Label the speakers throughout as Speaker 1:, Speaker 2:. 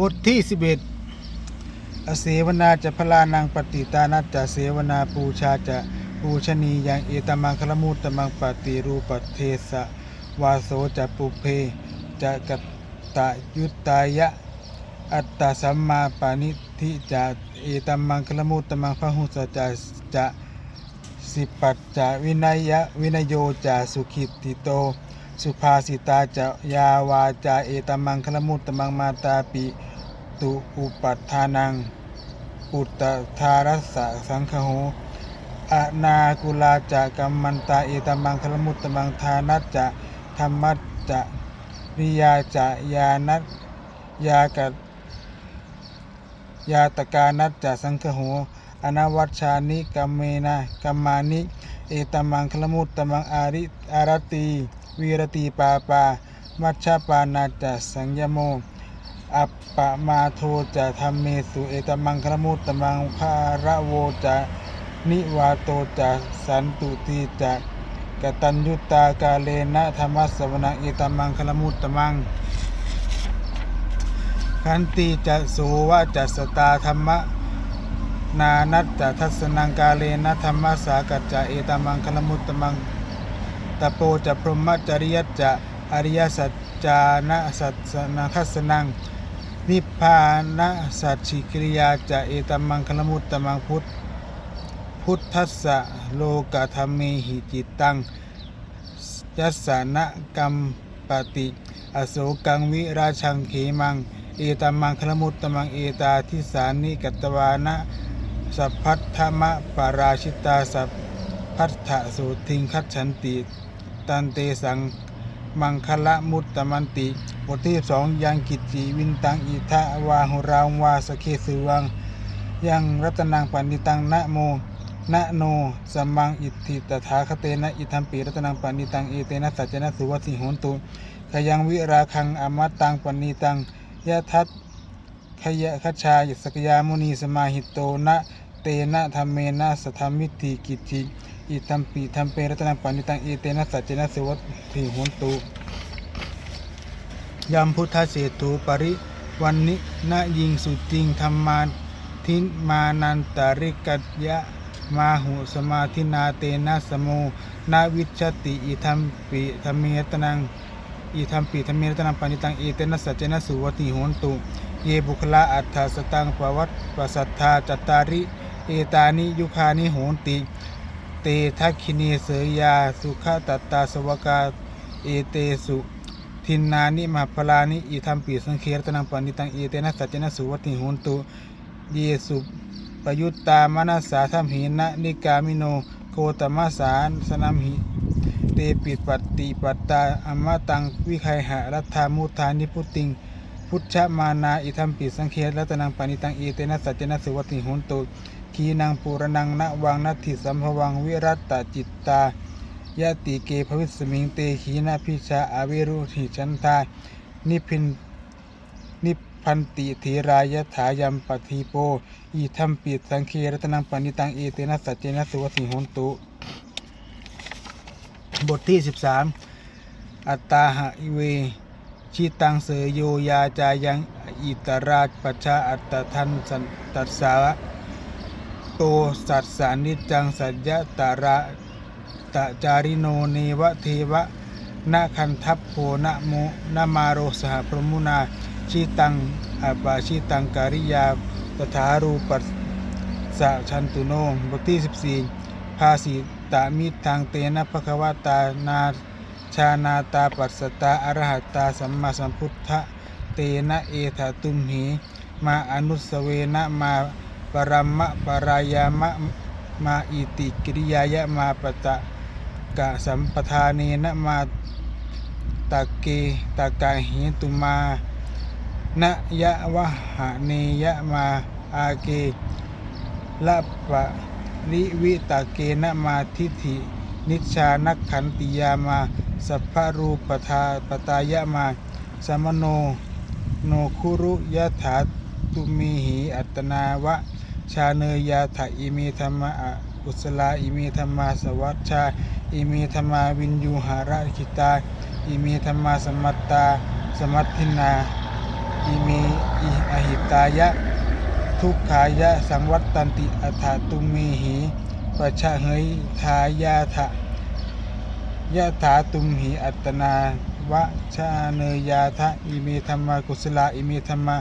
Speaker 1: บทที่ 11 อเสวนาจะพลานังปฏิตานัจจะเสวนาปูชาจะปูชนียังเอตมังคลมุตมังปฏิรูปเทสะวาโสจะปุเพจะกตตะยุตตายะ อัตตาสัมมาปานิธิจะเอตมังคลมุตมังพหุสจะจะสิปัจจะวินัยะวินโยจะสุขิติโต สุภาสิตาจะยาวาจาเอตมมังคลมุตตมังมาตาปิตุอุปัฏฐานัง อุตตทารัสสะสังคโหอนากุลาจะกัมมันตาเอตมมังคลมุตตมังทานัจจะธรรมัจจะวิยาจะยานัจยากัยาตกานัจจะสังคโหอนาวัชานิกัมเมนะกัมมานิ เอตมังคลมุตตมังอาริอารตี วีรตีปาปา มัชฌปานาจะสังยโม อัปปะมาโทจะธรรมเมสุเอตมังคลมุตตมังภาระโวจะนิวาโตจะสันตุตีจะกตัญยุตากาเลนะธรรมสวนังเอตมังคลมุตตมัง ขันติจะสูวะจะสตาธรรมะนานัตจะทัศนังกาเลนะธรรมสากัจจะเอตมังคลมุตตมัง ตโปจะพรหมจริยจะอริยสัจจานะสัจสนังทัศนังนิพพานะสัจฉิกริยาจะเอตมังคลมุตตมังพุทธพุทธัสสะโลกธรรมเมหิจิตตังยัสสนะกัมปติอโศกังวิราชังเขมัง เอตมังคลมุตตมังเอตาทิสานิกัตวานะสัพพัทธมะปาราชิตาสัพพัทธสุทิงคัจฉันติ ตันเตสังมังคละมุตตมันติ บทที่สองยังกิจจิวินตังอิทะวาหุราววาสเคสุวัง ยังรัตนังปันิตังนะโมนะโนสมังอิทธิตถาคเตนะอิทัมปีรัตนังปันิตังเอเตนะสัจจนะสุวัติโหนตุขยังวิราคังอมตตังปณีตังยะทัตขยะคัจชาสกยามุนีสมาหิตโตนะเตนะธรรมเมนะสัทธมิตติกิจจิ อิทัมปีทัมเปรัตนังปณิตังเอเตนะสัจเจนะสวัตถิโหนตุยัมพุทธเสตุปริวันนินะยิงสุจริงธรรมาทิมานันตริกัจยะมาหุสมาธินาเตนะสโมนาวิชติอิทัมปิธรรมเมตนังอีธรรมปีธรรมเมรตนังปานิตังเอเตนะสัจเจนะสุวติโหนตุเยบุคลาอัฏฐสตังปวัตปสัทธาจตตาริ เอตานิยุคานิโหนติ ตทักขินีเสยยา สุขตัตตาสวกาเอเตสุ ทินนานิมาพลานิอีธรรมปีสังเครตนังปานิตังเอเตนะสัจเจนะสุวัติโหนตุเยสุปยุตตามนัสสาธรรมหินะนิกามิโนโคตมัสสาสนัมหิเตปิดปฏิปัตตาอมตังวิไคหะรัฐามุทานิพุติง พุทธมานาอิทัมปิสังเคสรัตนังปานิตังเอเตนะสัจเจนะสุวัติโหนตุขีนังปูรนังณวังนัตถิสัมภวังวิรัตตจิตตายะติเกภวิสมิงเตขีนาพิชาอาเวรุหิชันตานิพินนิพันติเทรายถายัมปทีโปอีทัมปิสังเครัตนังปานิตังเอเตนะสัจเจนะสุวัติโหนตุบทที่ 13 อัตตาหะอิเว ชิตังเสยโยยาจายังอิตราชปัชชาอัตทันสันตัสสาวะโตสัตสานิจังสัจยะตาระตะจาริโนเนวะเทวะนาคันทัพโพนะโมนามาโรสหพรหมุนาชิตังอาปาชิตังการิยาตถารูปัสสะชันตุโนบทที่ 14 ภาสีตามิทางเตนะภควตานา ชานาตาปัสสตาอรหัตตาสัมมาสัมพุทธะเตนะเอถาตุมหีมาอนุสเวนะมาปรมะปรายามะมาอิติกิริยายะมาปะตะกะสัมปทาเนนะมาตะเกตะกะเหตุมานะยะวะหะเนยะมาอาเกละปะลิวิตาเกณมาทิฏฐินิชานักขันติยามา สัพพะรูปทาปตายะมาสมโนโนคุรุยะถาตุมีหิอัตนาวะ ชาเนยาถาอิเมธรรมะอะกุศลาอิเมธรรมาสวัชชาอิเมธรรมาวินยูหาราคิตาอิเมธรรมาสมัตตา สมัตทินาอิเมอิอตายะ ทุกขายะสังวัตตันติอัฏฐตุเมหิปัชชะเหยทายาทะ ยะถาตุมหิอัตนาวะชาเนยาทะอิเมธรรมากุศลาอิเมธรรมา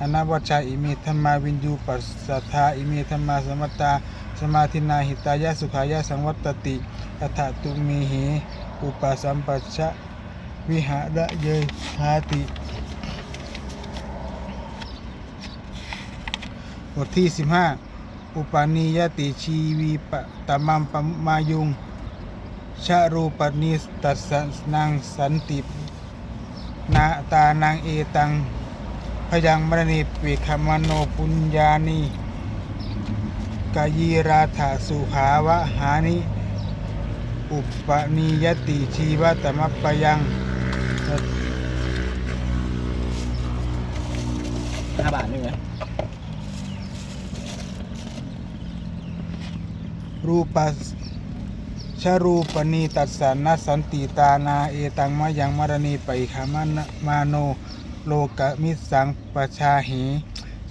Speaker 1: อนาวัชาอิเมธรรมาวินยูปัสสัทธาอิเมธรรมาสมัตตาสมาธินาหิตายะสุขายะสังวัตติอัฏฐตุเมหิอุปสัมปัชชะวิหารเยหาติบทที่ 15 อุปาณิยติชีวีปตมัมปมายุง ชะรูปนิสตัสสะนางสันตินาตานางเอตังพยังมรณีปิขมโนปุญญานีกายีราธาสุขาวะหานิ อุปนิยติชีวตมัปปยัง
Speaker 2: ห้าบาทนี่ไหม
Speaker 1: รูปัส ชรูปนีตัสสนัสสันติตานาเอตังมะยังมรณีไปขามานมาโนโลกมิสังปชาหิ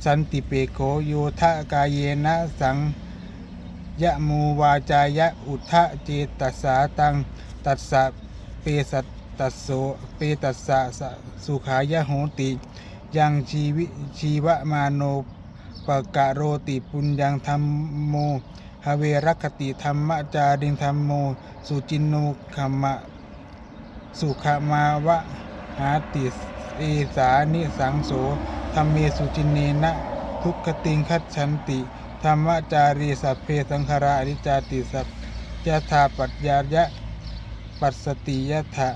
Speaker 1: สันติเปโกโยทะกายเยนะสังยะมูวาจายะอุทะเจตัสสาตังตัสสะเปสัตตัสโสเปตัสสะสุขายะโหติ ยังชีวิชีวมาโนปะกะโรติปุญญังธรรมโม หเวรัคติธรรมจาริงธรรมโม สุจินโนขมะ สุขมาวะหาติเอสานิสังโสธรรมเมสุจินเนนะ ทุกขติงคัจฉันติ ธรรมจารีสัพเพสังขาราอนิจาติสัพยะธาปัจญายะ ปัสสติยะถะ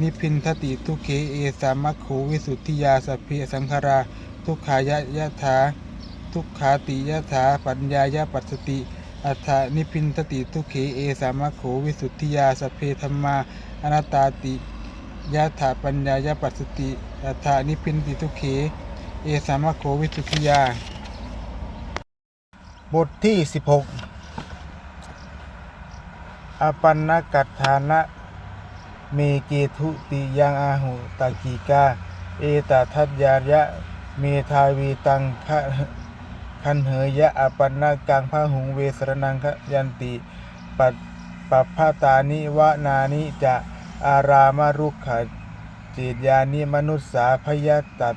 Speaker 1: นิพินทติทุเคเอสามัคโควิสุทธิยาสัพเพสังขารา ทุกขายะยะถาทุกขาติยะถาปัญญายะปัสสติ อัฏฐานิพินทติทุเขเอสามะโขวิสุทธิยาสพเพธรรมาอนัตตาติยะถาปัญญายปัสสติอัฏฐานิพินติทุเขเอสามะโขวิสุทธิยา บทที่ 16 อปันนกัตฐานะ เมเกทุติยังอาหุตากีกา เอตทัตยายะ เมทาวีตังคะ คันเหยะอปันนากังพระหุงเวสรนังคยันติปัปปพาตานิวะนานิจะอารามารุขะเจตยานิมนุษสาพยตัด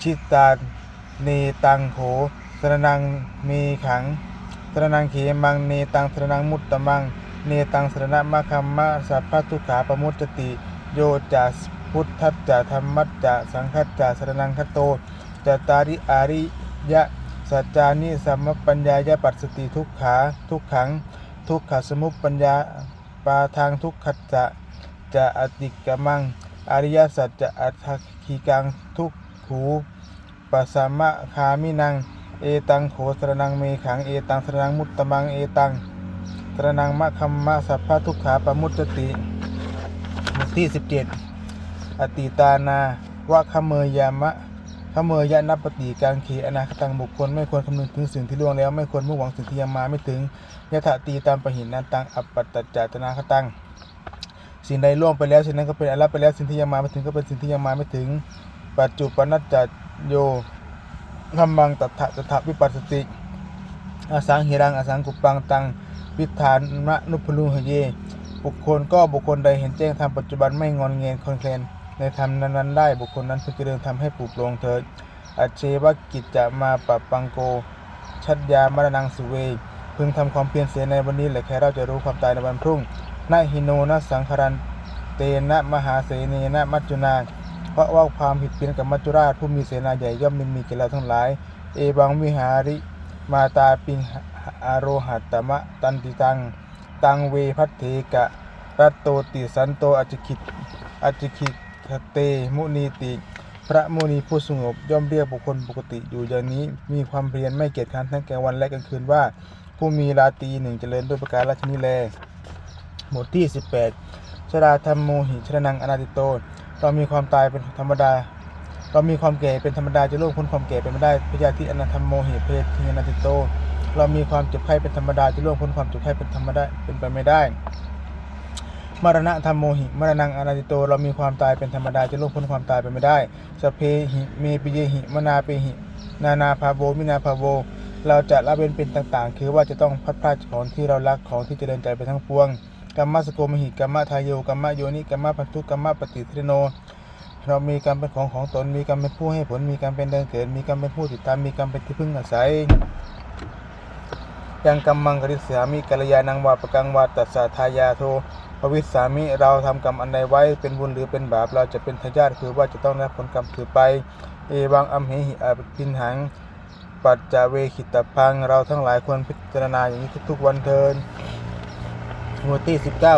Speaker 1: ชิตาเนตังโขสรนังเมขังสรนังเขมังเนตังสรนังมุตตมัง เนตังสรณะมะคัมมะสัพพทุขาปมุตติโยจัสพุทธัจจะธรรมัจจะสังคัจจะสรนังคโตจตาริอาริยะ สัจจานิสัมมปัญญายปัสสติทุกขาทุกขัง ทุกขสมุปปัญญาปาทางทุกขจจะจะอติกมัง อริยสัจจะอัตถคีกังทุกขูปัสสมะคามินัง เอตังโขสรนังเมขัง เอตังสรนังมุตตมัง เอตังสรนังมะคัมมะสัพพะทุกขาปมุตติที่ 17 อติตานา วะขเมยามะ ขเมยะนับปฏิการขีอนาคตังบุคคลไม่ควรคำนึงถึงสิ่งที่ล่วงแล้ว ไม่ควรมุ่งหวังสิ่งที่ยังมาไม่ถึงยะถะตีตามปหินนันตังอัปปัตตจาตนาคตังสิ่งใดล่วงไปแล้วสิ่งนั้นก็เป็นอลับไปแล้วสิ่งที่ยังมาไม่ถึงก็เป็นสิ่งที่ยังมาไม่ถึง ปัจจุปนัจจโยธรรมังตัทธะตถะวิปัสสติอสังหิรังอสังกุปังตังวิธานมะนุพลุหเยบุคคลก็บุคคลใดเห็นแจ้งธรรมปัจจุบันไม่งอนเงียนคลอนแคลน ในธรรมนั้นๆได้บุคคลนั้นพึงเจริญทำให้ปลูกโปรงเถิดอัจเชวกิจจะมาปรับปังโก ชัดยามรนังสุเว พึงทำความเพียรเสียในวันนี้แหละแค่เราจะรู้ความตายในวันพรุ่งนาหิโนนะสังคารันเตนะมหาเสนีนะมัจจุนาเพราะว่าความผิดเพี้ยนกับมัจจุราชผู้มีเสนาใหญ่ย่อมมีมีแก่เราทั้งหลาย เอบังวิหาริ มาตาปิงอโรหัตตมะตันติตัง ตังเวพัทเถกะรัตโตติสันโตอจิคิตอจจิคิ คเต มุนีติ พระมุนีผู้สงบ ย่อมเรียกบุคคลปกติอยู่อย่างนี้ มีความเพียรไม่เกียจคร้านทั้งกลางวันและกลางคืนว่า ผู้มีราตีหนึ่งเจริญด้วยประการราชนิแลบทที่ 18ชราธรรมโมหิชรนังอนาติโต เรามีความตายเป็นธรรมดา เรามีความแก่เป็นธรรมดาจะล่วงพ้นความแก่ไปไม่ได้พยาธิอนาธรรมโมหิเพทิอนาติโต เรามีความเจ็บไข้เป็นธรรมดาจะล่วงพ้นความเจ็บไข้เป็นธรรมดาเป็นไปไม่ได้ มรณะธรรมโมหิ มรณังอนาติโต เรามีความตายเป็นธรรมดาจะล่วงพ้นความตายไปไม่ได้สเพหิเมปิเยหิมนาเปหิ นานาภาโวมินาภาโว เราจะละเว้นเป็นต่างๆ คือว่าจะต้องพัดพลาดของที่เรารักของที่เจริญใจไปทั้งปวงกรรมสโกมหิกรรมทายโยกรรมโยนิกรรมพันธุกรรมปฏิทิโน เรามีกรรมเป็นของของตนมีกรรมเป็นผู้ให้ผลมีกรรมเป็นแดนเกิดมีกรรมเป็นผู้ติดตามมีกรรมเป็นที่พึ่งอาศัยยังกรรมังกริสามิกัลยาณังวาปกังวาตัสสะทายาโท ภวิสามิเราทำกรรมอันใดไว้เป็นบุญหรือเป็นบาปเราจะเป็นทายาทคือว่าจะต้องรับผลกรรมถือไป เอวังอัมเหหิอาปินหัง ปัจจาเวขิตพัง เราทั้งหลายควรพิจารณาอย่างนี้ทุกๆวันเทินหัวที่สิบเก้า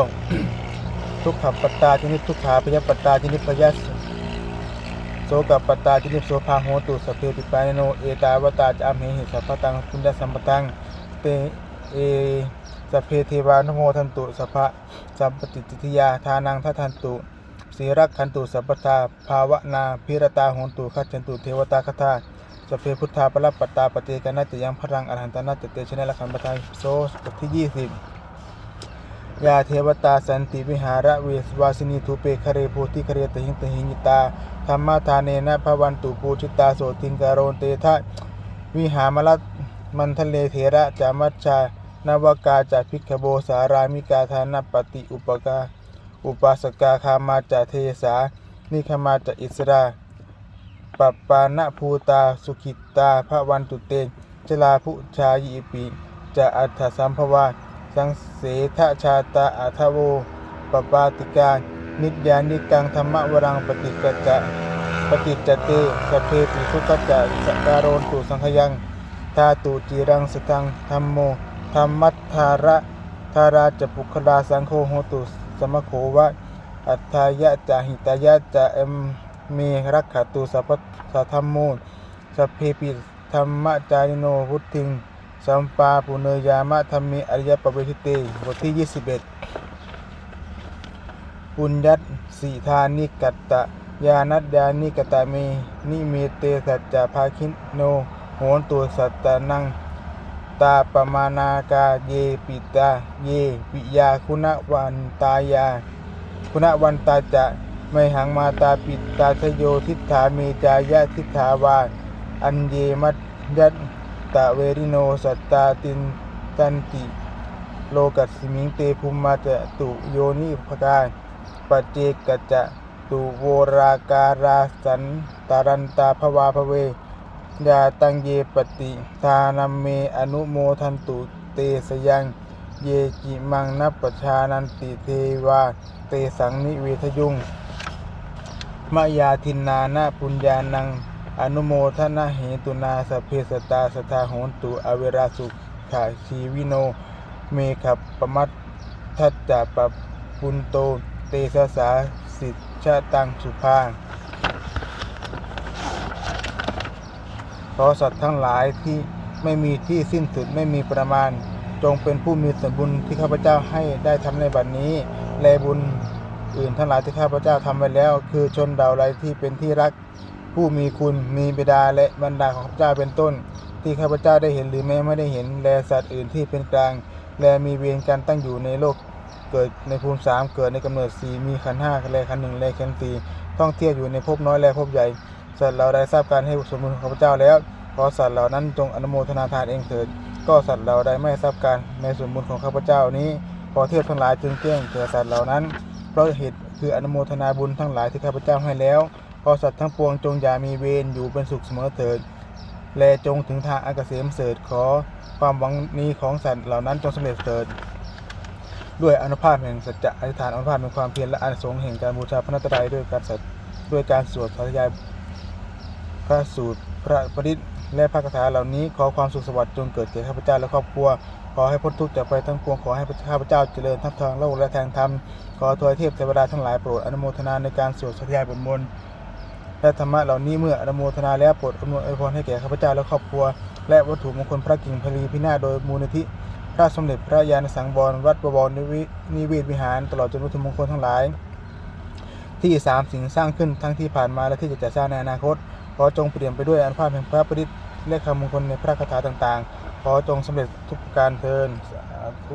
Speaker 1: ทุกขปัตตาชนิดทุกขาพยปัตตาชนิดพยัสโสกับปัตตาชนิดโสภาโหตุสเพปิปานโนเอตาวตาจามเหหิสัพพตังคุณดสัมปตังเตเอ สพเพเทวานุโมทันตุสัพพะสัมปติทิยาทานังทัทันตุสีรักขันตุสัพพทาภาวนาพิรตาโหนตุขัจจันตุเทวตาคทาสพเพพุทธาปรับปัตตาปฏิกนัจจยังพรังอรหันตนาจเตชนะละขันปทาโซบทที่ยี่สิบยาเทวตาสันติวิหาระเวสวาสินีทุเปคเรโพธิคเรตหิงตหิญิตาธรรมทานเนนะภวันตุปูชิตาโสติงการโรนเตทะวิหามลัตมันทะเลเถระจามัชชา นวกาจากพิกขโบสารามิกาธานปฏิอุปกา อุปาสกาคามาจากเทสา นิคมาจากอิสราปปานะภูตาสุขิตาพระวันตุเตจลาภุชายิปิจะอัฏฐสัมภวาสังเสทชาตาอัทโวปปาติกานิยานิกังธรรมวรังปฏิกัจะปฏิจจเตสเพปิสุกัจจะสการโรนตุสังขยังทาตุจีรังสตังธรรมโม ธรรมัทธาระธาราจปุคลาสังโฆโหตุสมโขวะ อัฏฐายะจะหิตายะจะเอมเมรักขตุสัพพสัทธรรมโมสพเพปิธรรมจาริโนพุทธิง สัมปาปุเนยามะธรรมิอริยปเวทิเตบทที่ 21 ปุญญัตสีทานิกัตตะยานัดยานิกตะเมนิเมเตสัจจะภาคินโนโหนตุสัตตะนัง ตาปมานากาเยปิตาเยปิยาคุณวันตายา คุณวันตาจะไม่หังมาตาปิตาชโยทิฏฐาเมจายะทิฏฐาวาอันเยมัตยัตตะเวริโนสัตตาตินตันติ โลกัสมิงเตภุมมาจะตุโยนิภกายปัจเจกจะตุโวราการาสันตารันตาภวาภเว ยาตังเยปติทานัมเมอนุโมทันตุเตสยัง เยจิมังนัปปชานันติเทวา เตสังนิเวทยุงมายาทินนานะปุญญานัง อนุโมทนาเหตุนาสเพสตาสทาโหนตุอเวราสุขาชีวิโน เมขับปมัตทัจจะปปุนโต เตสสาสิทชะตังสุภา ขอสัตว์ทั้งหลายที่ไม่มีที่สิ้นสุดไม่มีประมาณ จงเป็นผู้มีส่วนบุญที่ข้าพเจ้าให้ได้ทำในบัดนนี้และบุญอื่นทั้งหลายที่ข้าพเจ้าทำไว้แล้ว คือชนดาวไรที่เป็นที่รัก ผู้มีคุณมีบิดาและบรรดาของข้าพเจ้าเป็นต้น ที่ข้าพเจ้าได้เห็นหรือแม้ไม่ได้เห็นแลสัตว์อื่นที่เป็นกลาง และมีเวรการตั้งอยู่ในโลก เกิดในภูมิสามเกิดในกำเนิดสี่มีขันห้าแลขันหนึ่งแลขันสี่ท่องเที่ยวอยู่ในภพน้อยแลภพใหญ่ สัตว์เราได้ทราบการให้บุญสมบูรณ์ของข้าพเจ้าแล้วขอสัตว์เหล่านั้นจงอนุโมทนาทานเองเถิด ก็สัตว์เราได้ไม่ทราบการในส่วนบุญของข้าพเจ้านี้ขอเทพทั้งหลายจึงแจ้งแก่สัตว์เหล่านั้น เพราะเหตุคืออนุโมทนาบุญทั้งหลายที่ข้าพเจ้าให้แล้วขอสัตว์ทั้งปวงจงอย่ามีเวรอยู่เป็นสุขเสมอเถิดและจงถึงทางอากเกษมเสริฐขอความหวังนี้ของสัตว์เหล่านั้นจงสำเร็จเถิดด้วยอนุภาพแห่งสัจจะอธิษฐานอนุภาพแห่งความเพียรและอนสงแห่งการบูชาพระนัตรัยด้วยการสัตด้วยการสวดสาธยาย พระสูตร พระปริตและพระคาถาเหล่านี้ขอความสุขสวัสดิ์จงเกิดแก่ข้าพเจ้าและครอบครัว ขอให้พ้นทุกข์จากไปทั้งปวงขอให้ข้าพเจ้าเจริญทั้งทางโลกและทางธรรมขอทวยเทพเทวดาทั้งหลายโปรดอนุโมทนาในการสวดสาธยายบทมนต์และธรรมะเหล่านี้เมื่ออนุโมทนาแล้วโปรดอำนวยอวยพรให้แก่ข้าพเจ้าและครอบครัว และวัตถุมงคลพระกิ่งพลีพินาโดยมูลนิธิพระสมเด็จพระยาณสังวรวัดบวรนิวินิเวศวิหาร ตลอดจนวัตถุมงคลทั้งหลาย ที่สามสิ่งสร้างขึ้นทั้งที่ผ่านมาและที่จะจัดสร้างในอนาคต ขอจงเปลี่ยนไปด้วยอนุภาพแห่งพระปริตและคำมงคลในพระคาถาต่างๆ ขอจงสำเร็จทุกการเทินสาธุ